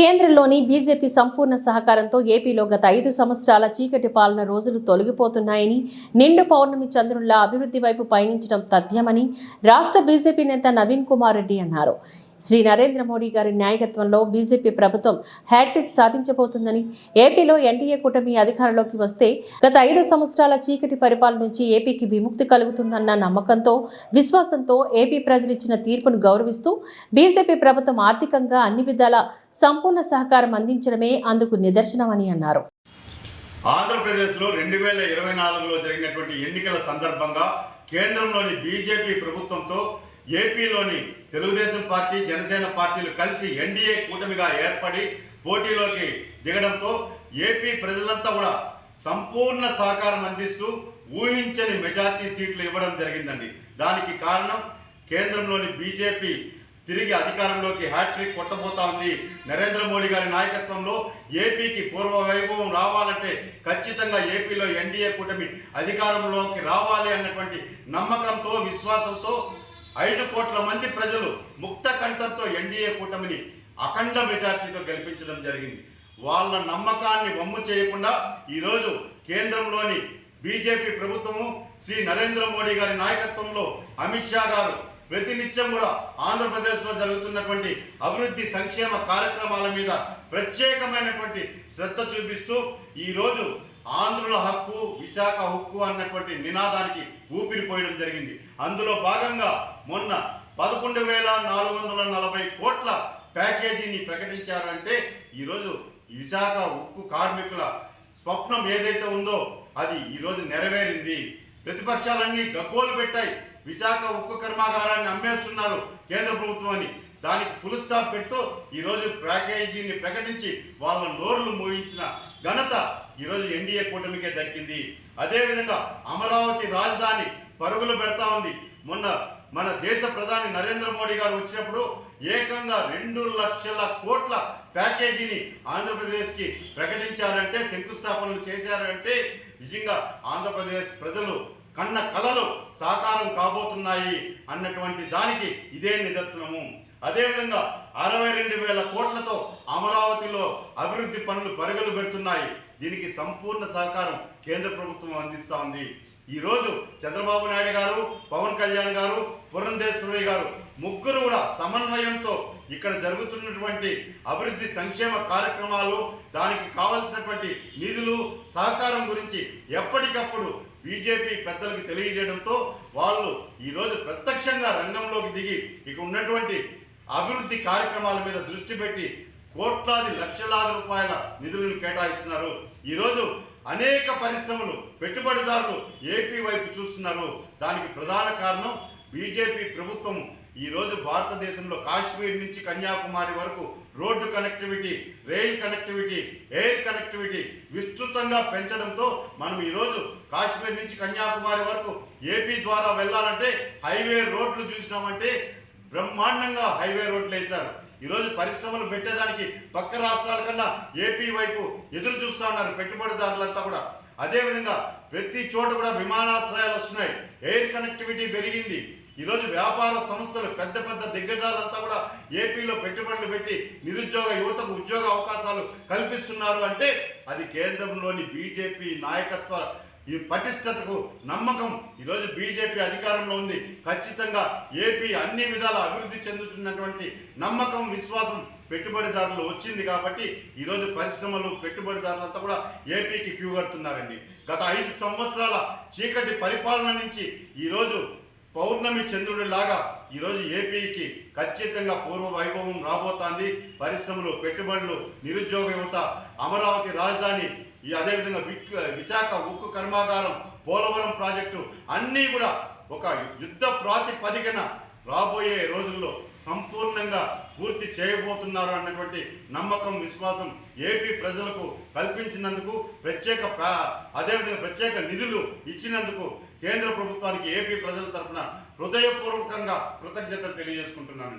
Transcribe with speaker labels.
Speaker 1: కేంద్రంలోని బీజేపీ సంపూర్ణ సహకారంతో ఏపీలో గత ఐదు సంవత్సరాల చీకటి పాలన రోజులు తొలగిపోతున్నాయని నిండు పౌర్ణమి చంద్రుల్లా అభివృద్ధి వైపు పయనించడం తథ్యమని రాష్ట్ర బీజేపీ నేత నవీన్ కుమార్ రెడ్డి అన్నారు. శ్రీ నరేంద్ర మోడీ గారి నాయకత్వంలో బీజేపీ ప్రభుత్వం హ్యాట్రిక్ సాధించబోతుందని ఏపీలో ఎన్డీఏ కూటమి అధికారంలోకి వస్తే గత ఐదు సంవత్సరాల చీకటి పరిపాలన నుంచి ఏపీకి విముక్తి కలుగుతుందన్న నమ్మకంతో విశ్వాసంతో ఏపీ ప్రజలు ఇచ్చిన తీర్పును గౌరవిస్తూ బీజేపీ ప్రభుత్వం ఆర్థికంగా అన్ని విధాల సంపూర్ణ సహకారం అందించడమే అందుకు నిదర్శనమని అన్నారు.
Speaker 2: ఆంధ్రప్రదేశ్లో రెండు వేల ఇరవై నాలుగులో జరిగినటువంటి ఎన్నికల సందర్భంగా కేంద్రంలోని బీజేపీ ప్రభుత్వంతో ఏపీలోని తెలుగుదేశం పార్టీ జనసేన పార్టీలు కలిసి ఎన్డీఏ కూటమిగా ఏర్పడి పోటీలోకి దిగడంతో ఏపీ ప్రజలంతా కూడా సంపూర్ణ సహకారం అందిస్తూ ఊహించని మెజార్టీ సీట్లు ఇవ్వడం జరిగిందండి. దానికి కారణం కేంద్రంలోని బీజేపీ తిరిగి అధికారంలోకి హ్యాట్రిక్ కొట్టబోతా ఉంది. నరేంద్ర మోడీ గారి నాయకత్వంలో ఏపీకి పూర్వ వైభవం రావాలంటే ఖచ్చితంగా ఏపీలో ఎన్డీఏ కూటమి అధికారంలోకి రావాలి అన్నటువంటి నమ్మకంతో విశ్వాసంతో ఐదు కోట్ల మంది ప్రజలు ముక్త కంఠంతో ఎన్డీఏ కూటమిని అఖండ మెజార్టీతో గెలిపించడం జరిగింది. వాళ్ళ నమ్మకాన్ని వమ్ము చేయకుండా ఈరోజు కేంద్రంలోని బీజేపీ ప్రభుత్వము శ్రీ నరేంద్ర మోడీ గారి నాయకత్వంలో అమిత్ షా గారు ప్రతినిత్యం కూడా ఆంధ్రప్రదేశ్లో జరుగుతున్నటువంటి అభివృద్ధి సంక్షేమ కార్యక్రమాల మీద ప్రత్యేకమైనటువంటి శ్రద్ధ చూపిస్తూ ఈరోజు ఆంధ్రుల హక్కు విశాఖ హక్కు అన్నటువంటి నినాదానికి ఊపిరిపోయడం జరిగింది. అందులో భాగంగా మొన్న పదకొండు వేల నాలుగు వందల నలభై కోట్ల ప్యాకేజీని ప్రకటించారంటే ఈరోజు విశాఖ ఉక్కు కార్మికుల స్వప్నం ఏదైతే ఉందో అది ఈరోజు నెరవేరింది. ప్రతిపక్షాలన్నీ గగ్గోలు పెట్టాయి. విశాఖ ఉక్కు కర్మాగారాన్ని అమ్మేస్తున్నారు కేంద్ర ప్రభుత్వం అని. దానికి ఫుల్ స్టాప్ పెడుతూ ఈరోజు ప్యాకేజీని ప్రకటించి వాళ్ళ నోర్లు మోయించిన ఘనత ఈరోజు ఎన్డీఏ కూటమికే దక్కింది. అదేవిధంగా అమరావతి రాజధాని పరుగులు పెడతా ఉంది. మొన్న మన దేశ ప్రధాని నరేంద్ర మోడీ గారు వచ్చినప్పుడు ఏకంగా రెండు లక్షల కోట్ల ప్యాకేజీని ఆంధ్రప్రదేశ్కి ప్రకటించారంటే శంకుస్థాపనలు చేశారంటే నిజంగా ఆంధ్రప్రదేశ్ ప్రజలు కన్న కలలు సాకారం కాబోతున్నాయి అన్నటువంటి దానికి ఇదే నిదర్శనము. అదేవిధంగా అరవై రెండు వేల కోట్లతో అమరావతిలో అభివృద్ధి పనులు పరుగులు పెడుతున్నాయి. దీనికి సంపూర్ణ సహకారం కేంద్ర ప్రభుత్వం అందిస్తూ ఉంది. ఈరోజు చంద్రబాబు నాయుడు గారు పవన్ కళ్యాణ్ గారు పురంధేశ్వరి గారు ముగ్గురు కూడా సమన్వయంతో ఇక్కడ జరుగుతున్నటువంటి అభివృద్ధి సంక్షేమ కార్యక్రమాలు దానికి కావలసినటువంటి నిధులు సహకారం గురించి ఎప్పటికప్పుడు బీజేపీ పెద్దలకు తెలియజేయడంతో వాళ్ళు ఈరోజు ప్రత్యక్షంగా రంగంలోకి దిగి ఇక ఉన్నటువంటి అభివృద్ధి కార్యక్రమాల మీద దృష్టి పెట్టి కోట్లాది లక్షలాది రూపాయల నిధులను కేటాయిస్తున్నారు. ఈరోజు అనేక పరిశ్రమలు పెట్టుబడిదారులు ఏపీ వైపు చూస్తున్నారు. దానికి ప్రధాన కారణం బీజేపీ ప్రభుత్వం. ఈరోజు భారతదేశంలో కాశ్మీర్ నుంచి కన్యాకుమారి వరకు road connectivity rail connectivity air connectivity విస్తృతంగా పెంచడంతో మనం ఈరోజు కాశ్మీర్ నుంచి కన్యాకుమారి వరకు ఏపీ ద్వారా వెళ్ళాలంటే హైవే రోడ్లు చూసినామంటే బ్రహ్మాండంగా హైవే రోడ్లు వేశారు. ఈరోజు పరిశ్రమలు పెట్టేదానికి పక్క రాష్ట్రాల కన్నా ఏపీ వైపు ఎదురు చూస్తూ ఉన్నారు పెట్టుబడిదారులంతా కూడా. అదేవిధంగా ప్రతి చోట కూడా విమానాశ్రయాలు వస్తున్నాయి. ఎయిర్ కనెక్టివిటీ పెరిగింది. ఈరోజు వ్యాపార సంస్థలు పెద్ద పెద్ద దిగ్గజాలంతా కూడా ఏపీలో పెట్టుబడులు పెట్టి నిరుద్యోగ యువతకు ఉద్యోగ అవకాశాలు కల్పిస్తున్నారు అంటే అది కేంద్రంలోని బీజేపీ నాయకత్వ ఈ పటిష్టతకు నమ్మకం ఈరోజు బీజేపీ అధికారంలో ఉంది. ఖచ్చితంగా ఏపీ అన్ని విధాల అభివృద్ధి చెందుతున్నటువంటి నమ్మకం విశ్వాసం పెట్టుబడిదారులు వచ్చింది కాబట్టి ఈరోజు పరిశ్రమలు పెట్టుబడిదారులంతా కూడా ఏపీకి క్యూ కడుతున్నారండి. గత ఐదు సంవత్సరాల చీకటి పరిపాలన నుంచి ఈరోజు పౌర్ణమి చంద్రుడి లాగా ఈరోజు ఏపీకి ఖచ్చితంగా పూర్వ వైభవం రాబోతోంది. పరిశ్రమలు పెట్టుబడులు నిరుద్యోగ యువత అమరావతి రాజధాని ఈ అదేవిధంగా విక్ విశాఖ ఉక్కు కర్మాగారం పోలవరం ప్రాజెక్టు అన్నీ కూడా ఒక యుద్ధ ప్రాతిపదికన రాబోయే రోజుల్లో సంపూర్ణంగా పూర్తి చేయబోతున్నారు అన్నటువంటి నమ్మకం విశ్వాసం ఏపీ ప్రజలకు కల్పించినందుకు ప్రత్యేక అదేవిధంగా ప్రత్యేక నిధులు ఇచ్చినందుకు కేంద్ర ప్రభుత్వానికి ఏపీ ప్రజల తరఫున హృదయపూర్వకంగా కృతజ్ఞతలు తెలియజేసుకుంటున్నానండి.